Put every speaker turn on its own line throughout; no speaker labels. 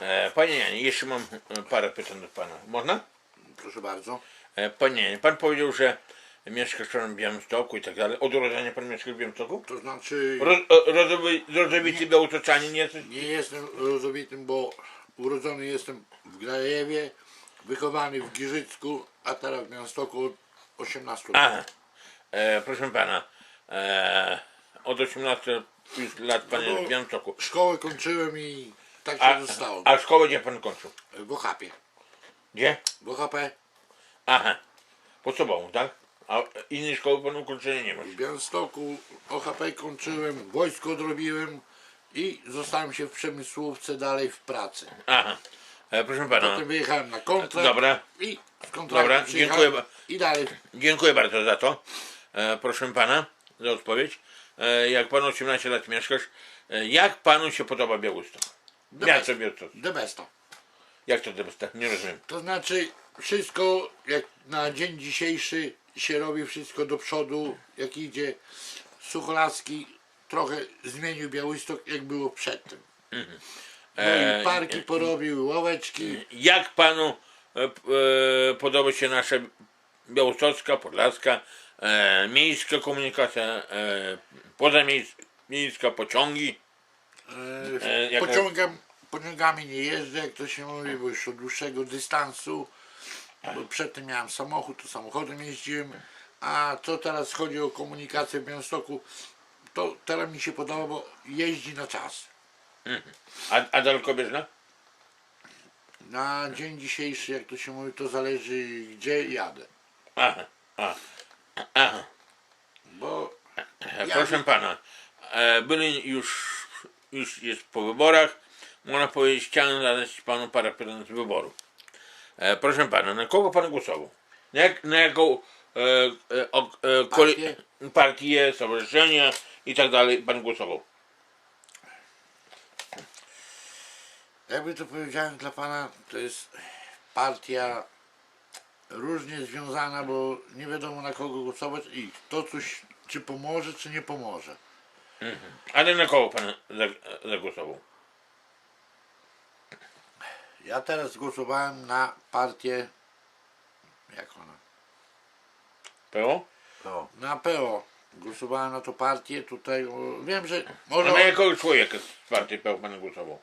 E, panie Janie, jeszcze mam e, parę pytań do pana. Można?
Proszę bardzo.
E, panie Janie, pan powiedział, że mieszkasz w Białymstoku i tak dalej. Od urodzenia pan mieszka w Białymstoku?
To znaczy
Roz, o, rodowy, rodowity białostoczanin jesteś?
nie jestem rozowitym, bo urodzony jestem w Grajewie, wychowany w Giżycku, a teraz w Miastoku od 18 lat.
Aha. E, proszę pana, e, od 18 już lat pan jest w Białymstoku.
Szkołę kończyłem i tak się
A,
zostało.
a szkołę gdzie pan kończył?
W Ochapie.
Gdzie?
W Ochapie,
Aha. Pod sobą, tak? A innej szkoły pan ukończenia nie masz.
w Białymstoku OHP kończyłem, wojsko odrobiłem i zostałem się w przemysłówce dalej w pracy.
Aha. E, proszę pana.
Potem wyjechałem na kontrakt
Dobra.
i z kontraktu
Dobra, dziękuję
i dalej.
Dziękuję bardzo za to. E, proszę pana za odpowiedź. E, jak pan 18 lat mieszkasz, e, jak panu się podoba Białystok? Miasto Białystok.
The besta.
Jak to Białystok? Nie rozumiem.
To znaczy wszystko jak na dzień dzisiejszy się robi wszystko do przodu, jak idzie Sucholarski trochę zmienił Białystok jak było przedtem. No
E,
i parki porobił, ławeczki.
Jak panu e, e, podoba się nasza białostocka, podlaska, e, miejska komunikacja, e, pozamiejska, pociągi?
E,
E,
pociągam, pociągami nie jeżdżę, jak to się mówi, bo już od dłuższego dystansu. Bo przedtem miałem samochód, to samochodem jeździłem. A co teraz chodzi o komunikację w Białymstoku, to teraz mi się podoba, bo jeździ na czas.
A, a dalekobieżna?
Na dzień dzisiejszy, jak to się mówi, to zależy gdzie jadę.
Aha, aha, aha.
Bo
E,
Ja-
Proszę pana, e, byli już, już jest po wyborach. Można powiedzieć, chciałem zadać panu parę pytań z wyboru. E, proszę pana, na kogo pan głosował? Na, jak, na jaką e, e, o, e, kole,
Partię?
partię, stowarzyszenie i tak dalej pan głosował?
jakby to powiedziałem dla pana, to jest partia różnie związana, bo nie wiadomo na kogo głosować i to coś czy pomoże, czy nie pomoże.
Ale na kogo pan za- zagłosował?
Ja teraz głosowałem na partię, jak ona?
PO?
Na PO. Głosowałem na to partię tutaj, o, wiem, że
A
może...
na jakiego człowieka z partii PO pan głosował?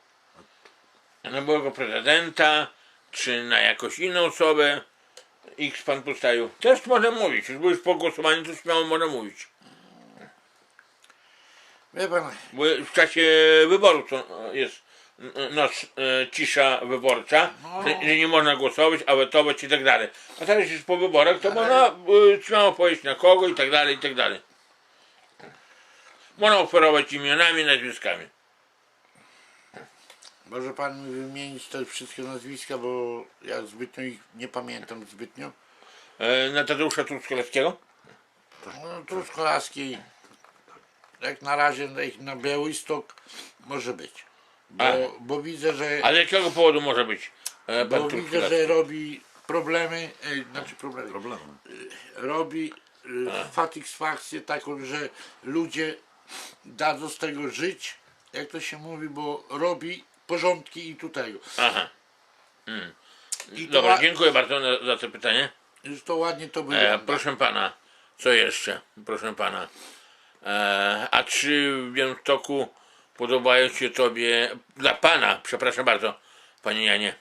Na byłego prezydenta, czy na jakąś inną osobę? X pan postawił. Też można mówić, już bo już po głosowaniu to śmiało można mówić.
Wie pan,
Bo w czasie wyboru to jest n- nasz, e, cisza wyborcza,
No.
że, że nie można głosować, a wetować i tak dalej. A teraz już po wyborach to można e, śmiało powiedzieć na kogo i tak dalej, i tak dalej. Można oferować imionami, nazwiskami.
może pan mi wymienić te wszystkie nazwiska, bo ja zbytnio ich nie pamiętam zbytnio.
E, na Tadeusza Truskolaskiego?
No, Truskolaski, jak na razie na, ich- na Białystok może być. Bo,
A.
bo widzę, że,
Ale z jakiego powodu może być e, pan
bo widzę, że robi problemy, e, znaczy problemy,
Problemy.
robi e, satysfakcję taką, że ludzie dadzą z tego żyć, jak to się mówi, bo robi porządki i tutaj.
Aha. Mm.
I to,
Dobra,
ła-
dziękuję bardzo za, za to pytanie.
że to ładnie to
E,
wygląda.
proszę pana, co jeszcze? Proszę pana. E, a czy w Białymstoku podobają się tobie, dla pana, przepraszam bardzo, panie Janie,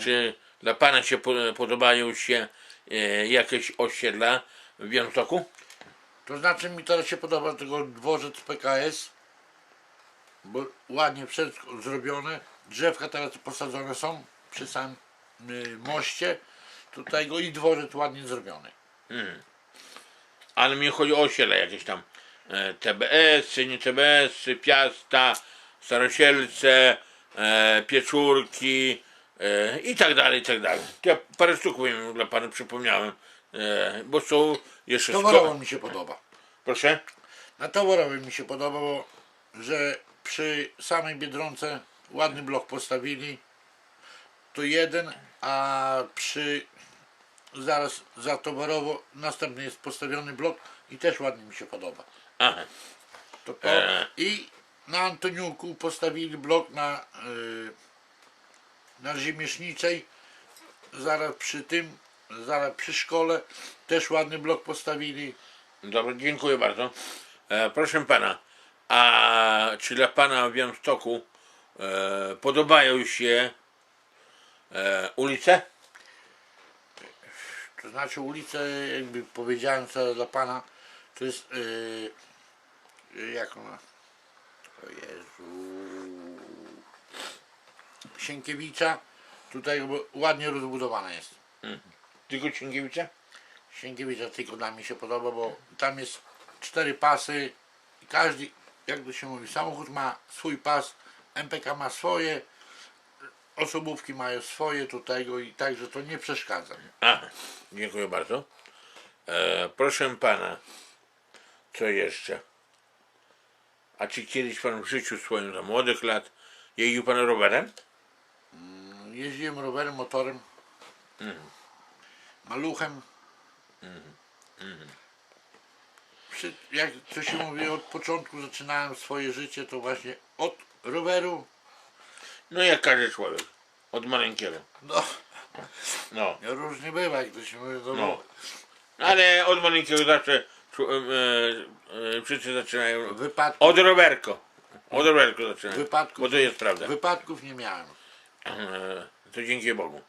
czy dla pana się po, podobają się e, jakieś osiedla w Białymstoku?
To znaczy mi teraz się podoba tego dworzec PKS, bo ładnie wszystko zrobione. Drzewka teraz posadzone są przy samym y, moście. Tutaj go i dworzec ładnie zrobiony.
Ale mi chodzi o osiedla jakieś tam. E, TBS, nie TBS, Piasta, Starosielce, e, Pieczurki e, i tak dalej, i tak dalej. Ja parę sztuk powiem dla pana przypomniałem, e, bo są jeszcze
Towarowo
szko-
mi się podoba.
Proszę?
Na towarowy mi się podoba, bo że przy samej Biedronce ładny blok postawili. To jeden, a przy zaraz za towarowo następny jest postawiony blok i też ładnie mi się podoba.
Aha.
To to.
E.
I na Antoniuku postawili blok na y, na Ziemieszniczej, zaraz przy tym, zaraz przy szkole, też ładny blok postawili.
Dobrze, dziękuję bardzo. E, proszę pana, a czy dla pana w Białymstoku e, podobają się e, ulice?
To znaczy ulicę, jakby powiedziałem co dla pana, to jest yy, jak ona? O Jezu. Sienkiewicza. Tutaj ładnie rozbudowana jest.
Tylko Księgiewicza?
Sienkiewicza tylko dla mnie się podoba, bo tam jest cztery pasy i każdy, jak to się mówi, samochód ma swój pas, MPK ma swoje, osobówki mają swoje tu tego i także to nie przeszkadza.
A, dziękuję bardzo. E, proszę pana, co jeszcze? A czy kiedyś pan w życiu swoim za młodych lat jeździł pan rowerem?
Jeździłem rowerem, motorem, maluchem. Przy, jak to się mówi, od początku zaczynałem swoje życie, to właśnie od roweru.
No jak każdy człowiek. Od maleńkiego.
No,
No.
różnie bywa, jak to się mówi. No.
Ale od maleńkiego zawsze wszyscy zaczynają
Wypadku,
od rowerko. Od rowerko zaczynają.
Wypadków.
Bo to jest prawda.
wypadków nie miałem.
E, to dzięki Bogu.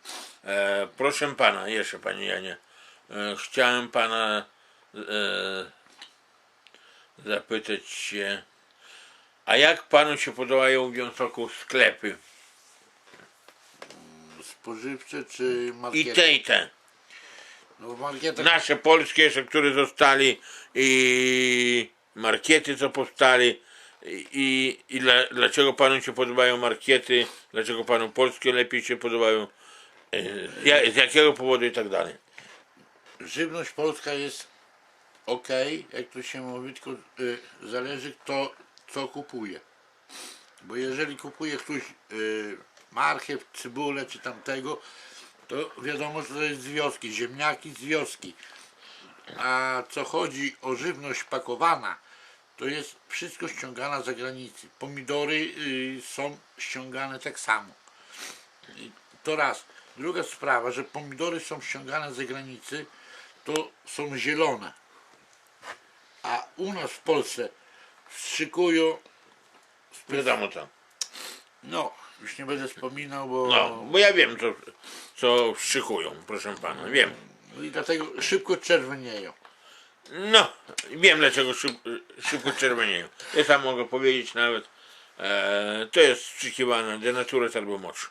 E, proszę pana, jeszcze panie Janie, e, chciałem pana e, zapytać się, a jak panu się podobają w Białymstoku sklepy?
Spożywcze czy
I
markiety?
te i te.
No
Nasze polskie jeszcze, które zostali i markiety, co powstali i, i, i dla, dlaczego panu się podobają markiety, dlaczego panu polskie lepiej się podobają, e, ja- z jakiego powodu i tak dalej.
żywność polska jest ok, jak to się mówi, tylko y, zależy kto co kupuje. Bo jeżeli kupuje ktoś y, marchew, cybulę czy tamtego, to wiadomo, że to jest z wioski, ziemniaki z wioski. A co chodzi o żywność pakowana, to jest wszystko ściągane z zagranicy. Pomidory y, są ściągane tak samo. I to raz. Druga sprawa, że pomidory są ściągane z zagranicy, to są zielone. A u nas w Polsce wstrzykują,
Wiadomo co.
no, już nie będę wspominał, bo
No, bo ja wiem, co, co wszczykują, proszę pana, wiem.
i dlatego szybko czerwenieją.
No, wiem dlaczego szyb, szybko czerwenieją. Ja sam mogę powiedzieć nawet, e, to jest wstrzykiwane denaturat albo mocz.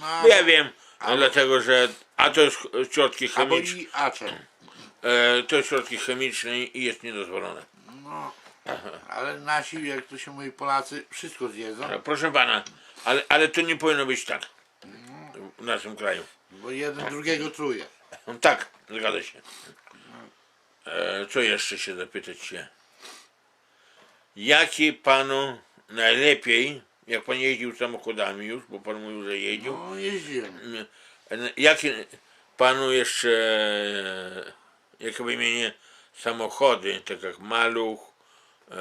No,
Bo ja wiem, dlatego że, a to jest środki
albo
chemiczne,
i acze.
e, to jest środki chemiczne i jest niedozwolone.
No, ale nasi, jak to się mówi, Polacy, wszystko zjedzą,
Proszę pana, ale, ale to nie powinno być tak w naszym kraju.
bo jeden drugiego truje.
Tak, zgadza się. E, co jeszcze się zapytać się? Jakie panu najlepiej, jak pan jeździł samochodami już, bo pan mówił, że jeździł,
No, jeździłem.
jakie panu jeszcze, e, jakie wymienię samochody, tak jak Maluch, e,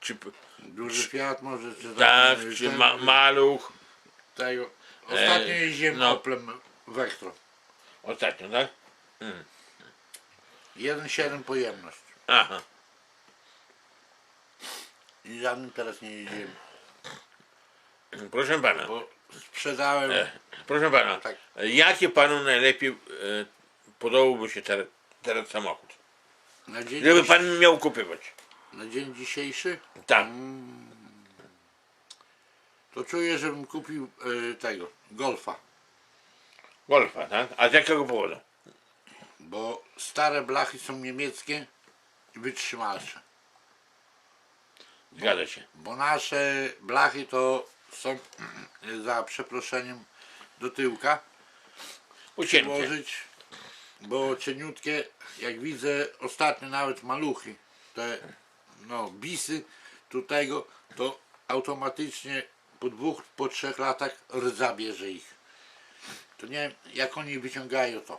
czy,
Duży Fiat może, czy
tak, czy
ten-
ma, Maluch,
tego. Ostatnio
E,
jeździłem
no.
Oplem Vectro.
ostatnio, tak?
1,7 pojemność.
Aha.
I żadnym teraz nie jeździłem,
Proszę pana.
bo sprzedałem.
E, proszę pana,
Tak.
jakie panu najlepiej e, podobałby się ter, teraz samochód?
Na dzień,
Żeby
dziś-
pan miał kupywać.
na dzień dzisiejszy
Tak.
to czuję, żebym kupił e, tego, Golfa.
Golfa, tak? A z jakiego powodu?
Bo stare blachy są niemieckie i wytrzymalsze.
Zgadza się.
Bo nasze blachy to są za przeproszeniem do tyłka
Ucięcie.
włożyć, bo cieniutkie, jak widzę ostatnio nawet maluchy, te no bisy tutego, to automatycznie po dwóch, po trzech latach rdza bierze ich. To nie wiem, jak oni wyciągają to.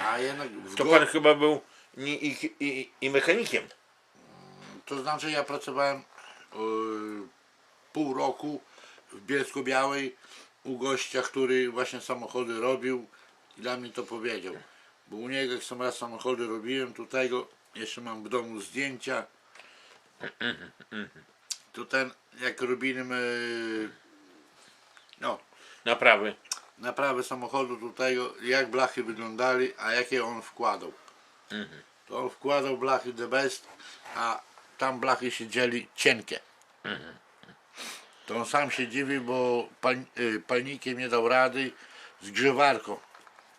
A jednak w
To
go-
pan chyba był i, i, i, i mechanikiem.
To znaczy ja pracowałem yy, pół roku w Bielsko-Białej u gościa, który właśnie samochody robił i dla mnie to powiedział. Bo u niego jak sam raz samochody robiłem, tutaj go jeszcze mam w domu zdjęcia. Tu ten, jak robiliśmy no,
Naprawy.
naprawę samochodu tutaj, jak blachy wyglądali, a jakie on wkładał. To on wkładał blachy the best, a tam blachy siedzieli cienkie. To on sam się dziwi, bo pal, y, palnikiem nie dał rady, z grzewarką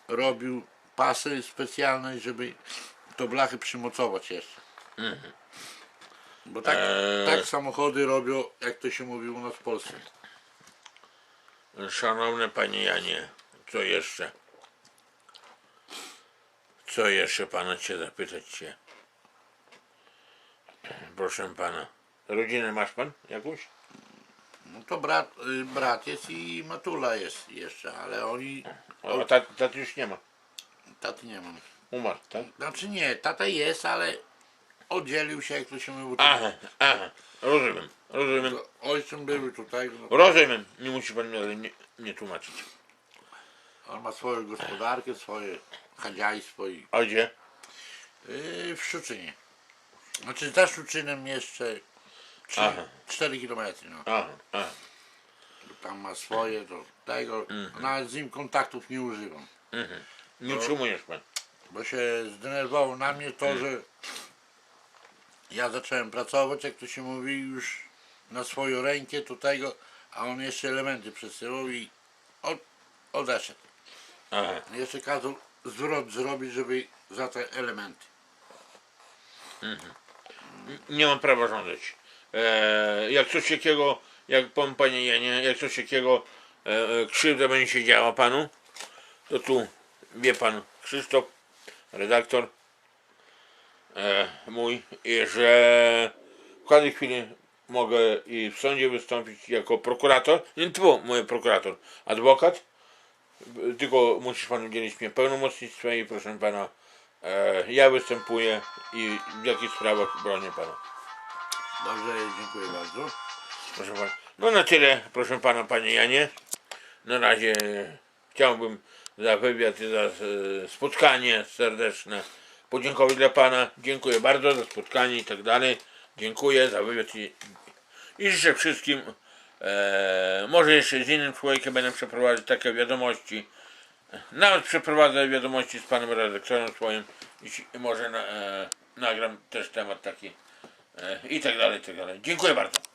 robił pasy specjalne, żeby to blachy przymocować jeszcze. Bo tak,
Eee.
tak samochody robią, jak to się mówi u nas w Polsce.
Szanowny panie Janie, co jeszcze? Co jeszcze pana cię zapytać się? Proszę pana. Rodzinę masz pan jakąś?
No to brat, y, brat jest i matula jest jeszcze, ale oni,
O, tat, tat już nie ma.
taty nie mam.
Umarł, tak?
Znaczy nie, tata jest, ale oddzielił się, jak to się mówi.
Aha, aha. Rozumiem, rozumiem.
To Ojcem był tutaj, no,
Rozumiem. Nie musi pan mi ale nie, nie tłumaczyć.
on ma swoją gospodarkę, swoje chadziajstwo i
A gdzie?
yy, w Szczuczynie. Znaczy za Szczuczynem jeszcze
Aha.
4 km, no.
Aha, aha.
Tam ma swoje, to tego, nawet z nim kontaktów nie używam.
Nie utrzymujesz pan.
bo się zdenerwowało na mnie to, że ja zacząłem pracować, jak to się mówi, już na swoją rękę tutaj, go, a on jeszcze elementy przesyłał i od, odeszedł.
Aha.
Jeszcze kazał zwrot zrobić, żeby za te elementy.
Nie mam prawa żądać. E, jak coś takiego, jak pan panie Janie, jak coś takiego e, e, krzywda będzie się działa panu, to tu wie pan Krzysztof, redaktor e, mój, że w każdej chwili mogę i w sądzie wystąpić jako prokurator, nie tu mój prokurator, adwokat, tylko musisz pan udzielić mnie pełnomocnictwa i proszę pana, e, ja występuję i w jakich sprawach bronię pana.
Dobrze, dziękuję bardzo.
Proszę pana. No na tyle, proszę pana, panie Janie. Na razie chciałbym za wywiad i za e, spotkanie serdeczne podziękować dla pana. Dziękuję bardzo za spotkanie i tak dalej. Dziękuję za wywiad i, i życzę wszystkim. E, może jeszcze z innym człowiekiem będę przeprowadzać takie wiadomości. Nawet przeprowadzę wiadomości z panem redaktorem swoim i może na, e, nagram też temat taki i tak dalej, i tak dalej. Dziękuję bardzo.